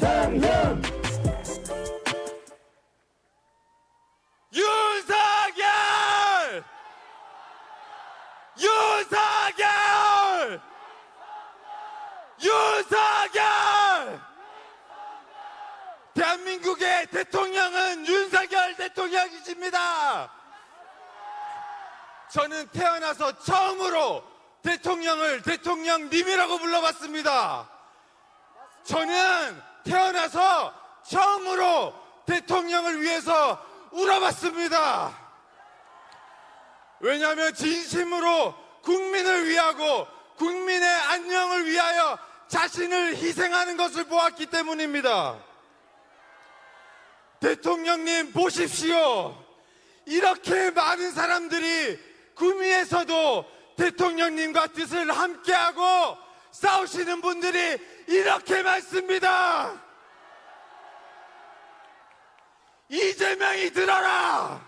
윤상현. 윤상열! 윤상열! 윤상열! 대한민국의 대통령은 윤석열 대통령이십니다. 저는 태어나서 처음으로 대통령을 대통령님이라고 불러봤습니다. 저는 태어나서 처음으로 대통령을 위해서 울어봤습니다. 왜냐하면 진심으로 국민을 위하고 국민의 안녕을 위하여 자신을 희생하는 것을 보았기 때문입니다. 대통령님 보십시오. 이렇게 많은 사람들이 구미에서도 대통령님과 뜻을 함께하고 싸우시는 분들이 이렇게 많습니다. 이재명이 들어라!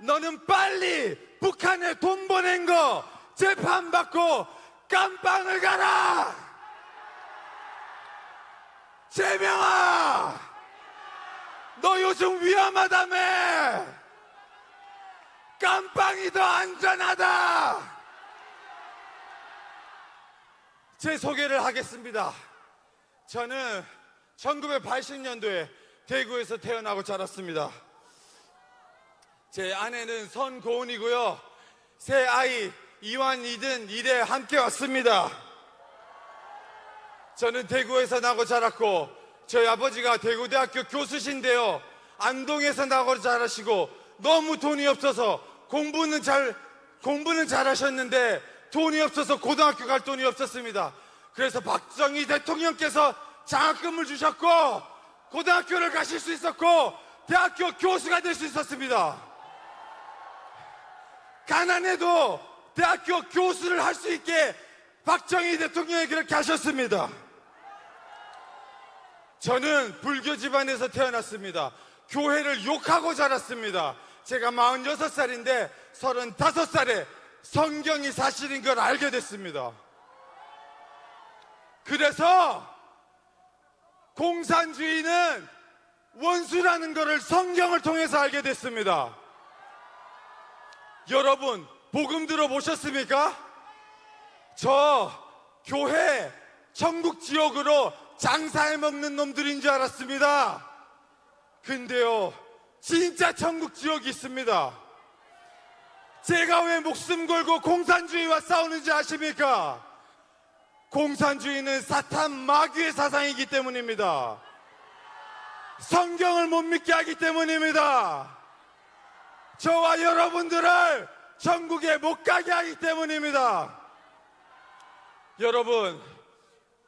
너는 빨리 북한에 돈 보낸 거 재판받고 깜빵을 가라! 재명아! 너 요즘 위험하다며! 깜빵이 더 안전하다! 제 소개를 하겠습니다. 저는 1980년도에 대구에서 태어나고 자랐습니다. 제 아내는 선고은이고요. 새 아이 이완 이든 일에 함께 왔습니다. 저는 대구에서 나고 자랐고 저희 아버지가 대구대학교 교수신데요. 안동에서 나고 자라시고 너무 돈이 없어서 공부는 잘 공부는 잘하셨는데 돈이 없어서 고등학교 갈 돈이 없었습니다. 그래서 박정희 대통령께서 장학금을 주셨고 고등학교를 가실 수 있었고 대학교 교수가 될 수 있었습니다. 가난해도 대학교 교수를 할 수 있게 박정희 대통령이 그렇게 하셨습니다. 저는 불교 집안에서 태어났습니다. 교회를 욕하고 자랐습니다. 제가 46살인데 35살에 성경이 사실인 걸 알게 됐습니다. 그래서 공산주의는 원수라는 것을 성경을 통해서 알게 됐습니다. 여러분, 복음 들어보셨습니까? 저 교회 천국 지옥으로 장사해 먹는 놈들인 줄 알았습니다. 근데요, 진짜 천국 지옥이 있습니다. 제가 왜 목숨 걸고 공산주의와 싸우는지 아십니까? 공산주의는 사탄 마귀의 사상이기 때문입니다. 성경을 못 믿게 하기 때문입니다. 저와 여러분들을 천국에 못 가게 하기 때문입니다. 여러분,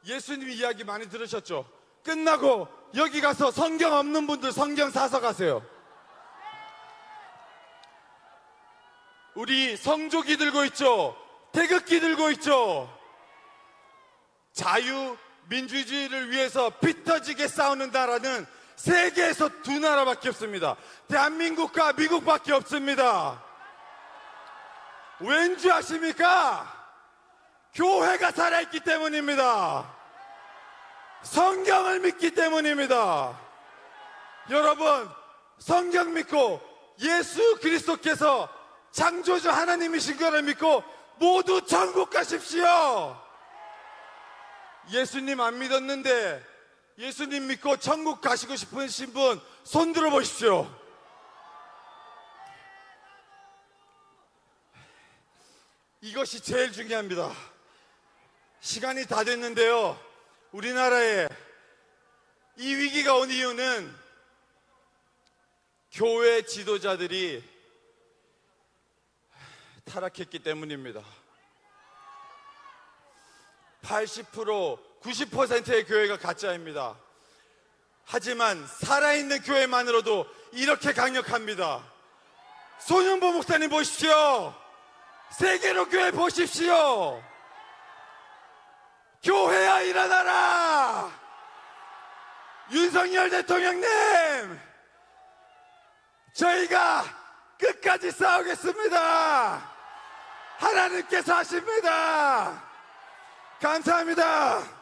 예수님 이야기 많이 들으셨죠? 끝나고 여기 가서 성경 없는 분들 성경 사서 가세요. 우리 성조기 들고 있죠? 태극기 들고 있죠? 자유, 민주주의를 위해서 피 터지게 싸우는 나라는 세계에서 두 나라밖에 없습니다. 대한민국과 미국밖에 없습니다. 왠지 아십니까? 교회가 살아있기 때문입니다. 성경을 믿기 때문입니다. 여러분, 성경 믿고 예수 그리스도께서 창조주 하나님이신 것을 믿고 모두 천국 가십시오. 예수님 안 믿었는데 예수님 믿고 천국 가시고 싶으신 분 손 들어 보십시오. 이것이 제일 중요합니다. 시간이 다 됐는데요. 우리나라에 이 위기가 온 이유는 교회 지도자들이 타락했기 때문입니다. 80% 90%의 교회가 가짜입니다. 하지만 살아있는 교회만으로도 이렇게 강력합니다. 소년보 목사님 보십시오. 세계로 교회 보십시오. 교회야 일어나라. 윤석열 대통령님, 저희가 끝까지 싸우겠습니다. 하나님께서 하십니다. 감사합니다.